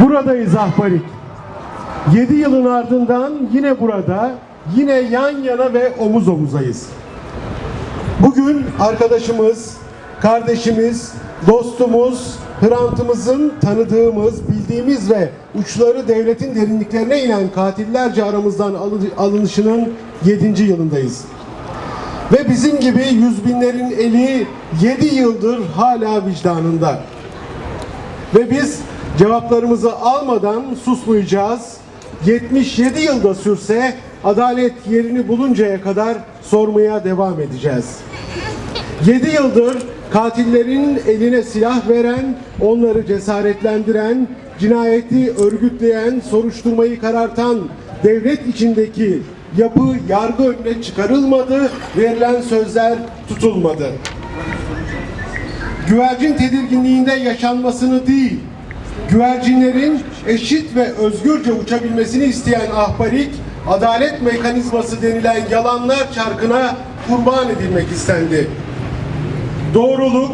Buradayız Ahbarik. 7 yılın ardından yine burada, yine yan yana ve omuz omuzayız. Bugün arkadaşımız, kardeşimiz, dostumuz, Hrant'ımızın tanıdığımız, bildiğimiz ve uçları devletin derinliklerine inen katillerce aramızdan alı- alınışının 7. yılındayız. Ve bizim gibi yüz binlerin eli 7 yıldır hala vicdanında. Ve biz cevaplarımızı almadan susmayacağız. 77 yılda sürse adalet yerini buluncaya kadar sormaya devam edeceğiz. 7 yıldır katillerin eline silah veren, onları cesaretlendiren, cinayeti örgütleyen, soruşturmayı karartan devlet içindeki yapı yargı önüne çıkarılmadı, verilen sözler tutulmadı güvercin tedirginliğinde yaşanmasını değil, güvercinlerin eşit ve özgürce uçabilmesini isteyen ahbarik, adalet mekanizması denilen yalanlar çarkına kurban edilmek istendi. Doğruluk,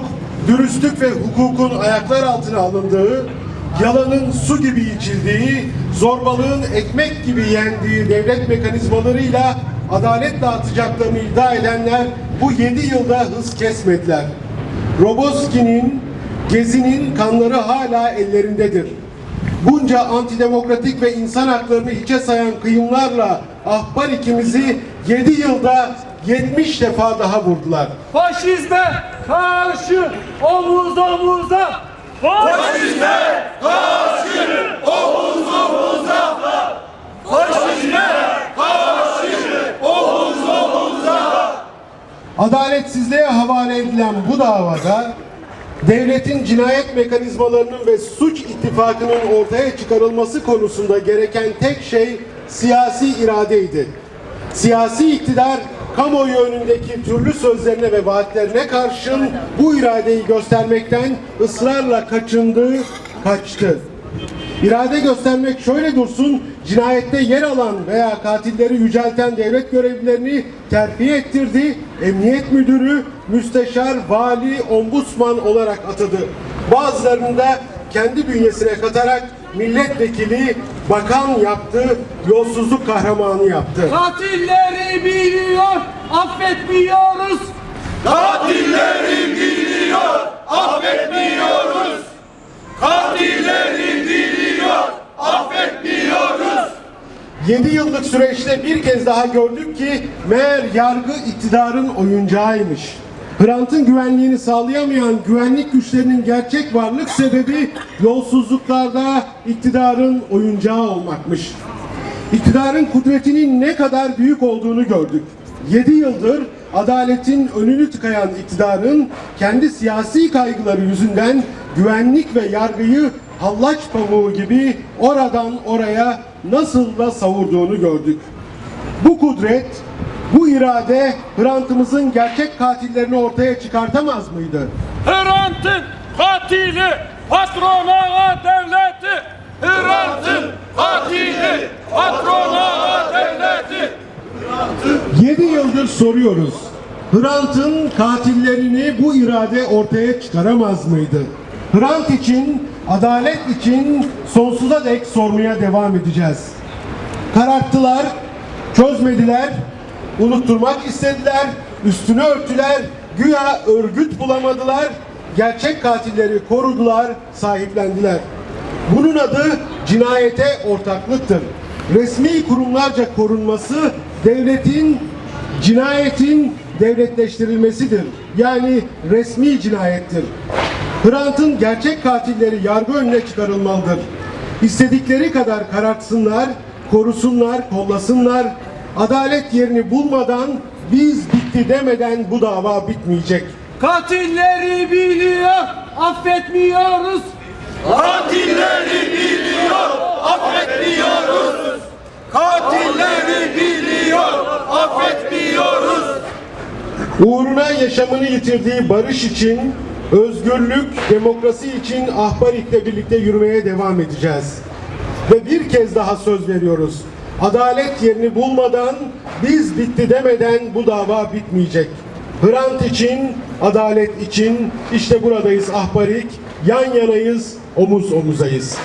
dürüstlük ve hukukun ayaklar altına alındığı, yalanın su gibi içildiği, zorbalığın ekmek gibi yendiği devlet mekanizmalarıyla adalet dağıtacaklarını iddia edenler bu yedi yılda hız kesmediler. Roboski'nin, Gezi'nin kanları hala ellerindedir. Bunca antidemokratik ve insan haklarını hiçe sayan kıyımlarla ahbar ikimizi 7 yılda 70 defa daha vurdular. Faşizme karşı omuz omuza. Faşizme karşı omuz omuza. Faşizme Adaletsizliğe havale edilen bu davada devletin cinayet mekanizmalarının ve suç ittifakının ortaya çıkarılması konusunda gereken tek şey siyasi iradeydi. Siyasi iktidar kamuoyu önündeki türlü sözlerine ve vaatlerine karşın bu iradeyi göstermekten ısrarla kaçındı, kaçtı. İrade göstermek şöyle dursun, cinayette yer alan veya katilleri yücelten devlet görevlilerini terfi ettirdi, emniyet müdürü, müsteşar, vali, ombudsman olarak atadı. Bazılarını da kendi bünyesine katarak milletvekili, bakan yaptı, yolsuzluk kahramanı yaptı. Katilleri biliyor, affetmiyoruz. Katilleri biliyor, affetmiyoruz. Katilleri biliyor, affetmiyoruz. 7 yıllık süreçte bir kez daha gördük ki meğer yargı iktidarın oyuncağıymış. Hrant'ın güvenliğini sağlayamayan güvenlik güçlerinin gerçek varlık sebebi yolsuzluklarda iktidarın oyuncağı olmakmış. İktidarın kudretinin ne kadar büyük olduğunu gördük. 7 yıldır adaletin önünü tıkayan iktidarın kendi siyasi kaygıları yüzünden güvenlik ve yargıyı hallaç pamuğu gibi oradan oraya nasıl da savurduğunu gördük. Bu kudret, bu irade Hrant'ımızın gerçek katillerini ortaya çıkartamaz mıydı? Hrant'ın katili, patrona devleti. Hrant'ın katili, patrona devleti. 7 yıldır soruyoruz. Hrant'ın katillerini bu irade ortaya çıkaramaz mıydı? Hrant için, adalet için sonsuza dek sormaya devam edeceğiz. Kararttılar, çözmediler, unutturmak istediler, üstünü örtüler, güya örgüt bulamadılar, gerçek katilleri korudular, sahiplendiler. Bunun adı cinayete ortaklıktır. Resmi kurumlarca korunması devletin cinayetin devletleştirilmesidir. Yani resmi cinayettir. Hrant'ın gerçek katilleri yargı önüne çıkarılmalıdır. İstedikleri kadar karartsınlar, korusunlar, kollasınlar. Adalet yerini bulmadan biz bitti demeden bu dava bitmeyecek. Katilleri biliyor, affetmiyoruz. Katilleri biliyor, affetmiyoruz. Katilleri biliyor, affetmiyoruz. Uğruna yaşamını yitirdiği barış için, özgürlük, demokrasi için Ahbarik'le birlikte yürümeye devam edeceğiz. Ve bir kez daha söz veriyoruz. Adalet yerini bulmadan, biz bitti demeden bu dava bitmeyecek. Hrant için, adalet için işte buradayız Ahbarik. Yan yanayız, omuz omuzayız.